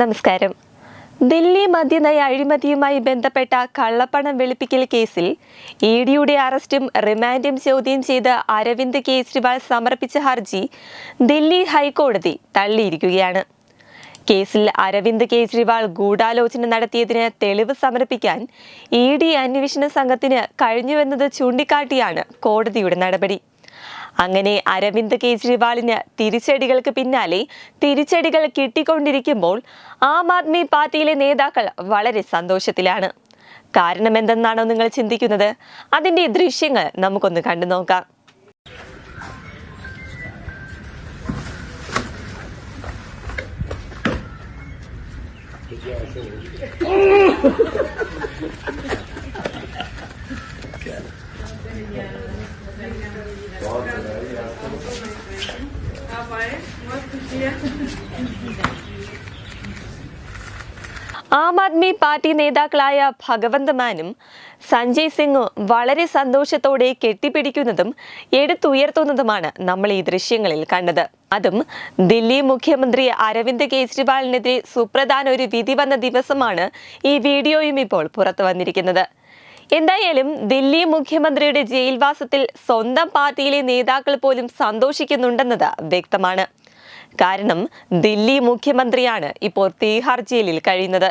നമസ്കാരം. ദില്ലി മദ്യനയ അഴിമതിയുമായി ബന്ധപ്പെട്ട കള്ളപ്പണം വെളുപ്പിക്കൽ കേസിൽ ഇ ഡിയുടെ അറസ്റ്റും റിമാൻഡും ചോദ്യം ചെയ്ത് അരവിന്ദ് കെജ്രിവാൾ സമർപ്പിച്ച ഹർജി ദില്ലി ഹൈക്കോടതി തള്ളിയിരിക്കുകയാണ്. കേസിൽ അരവിന്ദ് കെജ്രിവാൾ ഗൂഢാലോചന നടത്തിയതിന് തെളിവ് സമർപ്പിക്കാൻ ഇ ഡി അന്വേഷണ സംഘത്തിന് കഴിഞ്ഞുവെന്നത് ചൂണ്ടിക്കാട്ടിയാണ് കോടതിയുടെ നടപടി. അങ്ങനെ അരവിന്ദ് കെജ്രിവാളിന് തിരിച്ചടികൾക്ക് പിന്നാലെ തിരിച്ചടികൾ കിട്ടിക്കൊണ്ടിരിക്കുമ്പോൾ ആം ആദ്മി പാർട്ടിയിലെ നേതാക്കൾ വളരെ സന്തോഷത്തിലാണ്. കാരണമെന്തെന്നാണോ നിങ്ങൾ ചിന്തിക്കുന്നത്? അതിന്റെ ദൃശ്യങ്ങൾ നമുക്കൊന്ന് കണ്ടു നോക്കാം Obrigada. Né? Tá bem, uma Aam Aadmi party നേതാക്കളായ ഭഗവന്ത് മാനും സഞ്ജയ് സിംഗും വളരെ സന്തോഷത്തോടെ കെട്ടിപ്പിടിക്കുന്നതും എടുത്തുയർത്തുന്നതുമാണ് നമ്മൾ ഈ ദൃശ്യങ്ങളിൽ കണ്ടത്. അതും ദില്ലി മുഖ്യമന്ത്രി അരവിന്ദ് കെജ്രിവാളിനെതിരെ സുപ്രധാന ഒരു വിധി വന്ന ദിവസമാണ് ഈ വീഡിയോയും ഇപ്പോൾ പുറത്തു വന്നിരിക്കുന്നത്. എന്തായാലും ദില്ലി മുഖ്യമന്ത്രിയുടെ ജയിൽവാസത്തിൽ സ്വന്തം പാർട്ടിയിലെ നേതാക്കൾ പോലും സന്തോഷിക്കുന്നുണ്ടെന്നത് വ്യക്തമാണ്. കാരണം ദില്ലി മുഖ്യമന്ത്രിയാണ് ഇപ്പോൾ തീഹാർ ജയിലിൽ കഴിയുന്നത്.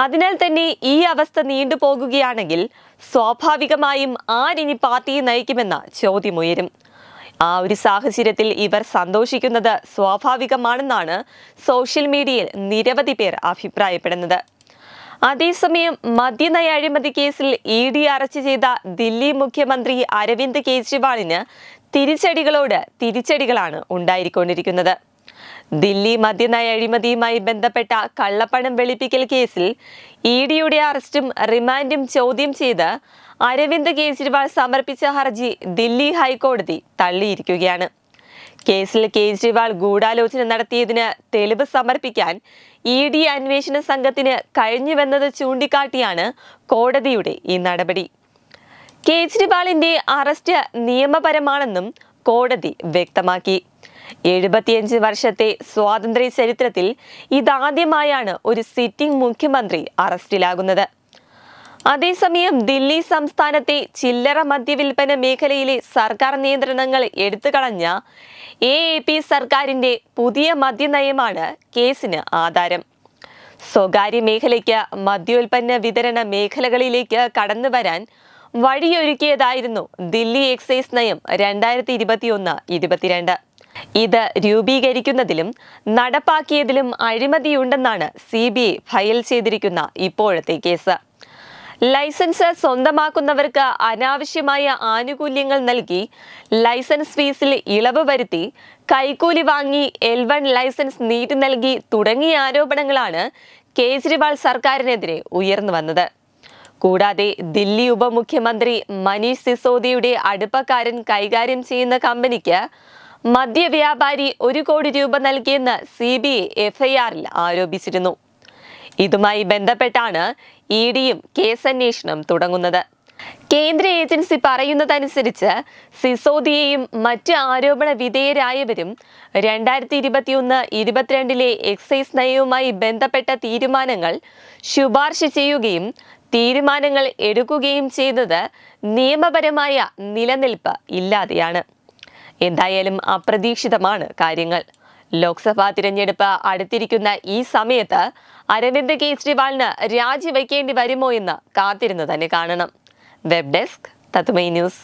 അതിനാൽ തന്നെ ഈ അവസ്ഥ നീണ്ടുപോകുകയാണെങ്കിൽ സ്വാഭാവികമായും ആരിനി പാർട്ടിയെ നയിക്കുമെന്ന ചോദ്യമുയരും ആ ഒരു സാഹചര്യത്തിൽ ഇവർ സന്തോഷിക്കുന്നത് സ്വാഭാവികമാണെന്നാണ് സോഷ്യൽ മീഡിയയിൽ നിരവധി പേർ അഭിപ്രായപ്പെടുന്നത്. അതേസമയം മദ്യനയ അഴിമതി കേസിൽ ഇ ഡി അറസ്റ്റ് ചെയ്ത ദില്ലി മുഖ്യമന്ത്രി അരവിന്ദ് കെജ്രിവാളിന് തിരിച്ചടികളോട് തിരിച്ചടികളാണ് ഉണ്ടായിക്കൊണ്ടിരിക്കുന്നത്. ദില്ലി മദ്യനയ അഴിമതിയുമായി ബന്ധപ്പെട്ട കള്ളപ്പണം വെളുപ്പിക്കൽ കേസിൽ ഇ ഡിയുടെ അറസ്റ്റും റിമാൻഡും ചോദ്യം ചെയ്ത് അരവിന്ദ് കേജ്രിവാൾ സമർപ്പിച്ച ഹർജി ദില്ലി ഹൈക്കോടതി തള്ളിയിരിക്കുകയാണ്. കേസിൽ കേജ്രിവാൾ ഗൂഢാലോചന നടത്തിയതിന് തെളിവ് സമർപ്പിക്കാൻ ഇ ഡി അന്വേഷണ സംഘത്തിന് കഴിഞ്ഞുവെന്നത് ചൂണ്ടിക്കാട്ടിയാണ് കോടതിയുടെ ഈ നടപടി. കേജ്രിവാളിന്റെ അറസ്റ്റ് നിയമപരമാണെന്നും കോടതി വ്യക്തമാക്കി. എഴുപത്തിയഞ്ച് വർഷത്തെ സ്വാതന്ത്ര്യ ചരിത്രത്തിൽ ഇതാദ്യമായാണ് ഒരു സിറ്റിംഗ് മുഖ്യമന്ത്രി അറസ്റ്റിലാകുന്നത്. അതേസമയം ദില്ലി സംസ്ഥാനത്തെ ചില്ലറ മദ്യവിൽപ്പന മേഖലയിലെ സർക്കാർ നിയന്ത്രണങ്ങൾ എടുത്തുകളഞ്ഞ എ എ പി സർക്കാരിന്റെ പുതിയ മദ്യനയമാണ് കേസിന് ആധാരം. സ്വകാര്യ മേഖലയ്ക്ക് മദ്യോൽപ്പന്ന വിതരണ മേഖലകളിലേക്ക് കടന്നു വരാൻ വഴിയൊരുക്കിയതായിരുന്നു ദില്ലി എക്സൈസ് നയം രണ്ടായിരത്തി ഇരുപത്തിയൊന്ന് ഇരുപത്തിരണ്ട്. ഇത് രൂപീകരിക്കുന്നതിലും നടപ്പാക്കിയതിലും അഴിമതിയുണ്ടെന്നാണ് സി ബി ഐ ഫയൽ ചെയ്തിരിക്കുന്ന ഇപ്പോഴത്തെ കേസ്. ലൈസൻസ് സ്വന്തമാക്കുന്നവർക്ക് അനാവശ്യമായ ആനുകൂല്യങ്ങൾ നൽകി ലൈസൻസ് ഫീസിൽ ഇളവ് വരുത്തി കൈക്കൂലി വാങ്ങി എൽ വൺ ലൈസൻസ് നീട്ടി നൽകി തുടങ്ങിയ ആരോപണങ്ങളാണ് കേജ്രിവാൾ സർക്കാരിനെതിരെ ഉയർന്നു വന്നത്. കൂടാതെ ദില്ലി ഉപമുഖ്യമന്ത്രി മനീഷ് സിസോദിയുടെ അടുപ്പക്കാരൻ കൈകാര്യം ചെയ്യുന്ന കമ്പനിക്ക് മദ്യവ്യാപാരി ഒരു കോടി രൂപ നൽകിയെന്ന് സി ബി ഐ എഫ്ഐആറിൽ ആരോപിച്ചിരുന്നു. ഇതുമായി ബന്ധപ്പെട്ടാണ് ഇ ഡിയും കേസന്വേഷണം തുടങ്ങുന്നത്. കേന്ദ്ര ഏജൻസി പറയുന്നതനുസരിച്ച് സിസോദിയെയും മറ്റ് ആരോപണ വിധേയരായവരും രണ്ടായിരത്തി ഇരുപത്തിയൊന്ന് ഇരുപത്തിരണ്ടിലെ എക്സൈസ് നയവുമായി ബന്ധപ്പെട്ട തീരുമാനങ്ങൾ ശുപാർശ ചെയ്യുകയും തീരുമാനങ്ങൾ എടുക്കുകയും ചെയ്തത് നിയമപരമായ നിലനിൽപ്പ് ഇല്ലാതെയാണ്. എന്തായാലും അപ്രതീക്ഷിതമാണ് കാര്യങ്ങൾ. ലോക്സഭാ തിരഞ്ഞെടുപ്പ് അടുത്തിരിക്കുന്ന ഈ സമയത്ത് അരവിന്ദ് കെജ്രിവാളിന് രാജിവെക്കേണ്ടി വരുമോ എന്ന് കാത്തിരുന്ന് തന്നെ കാണണം. Web desk Thathumai news.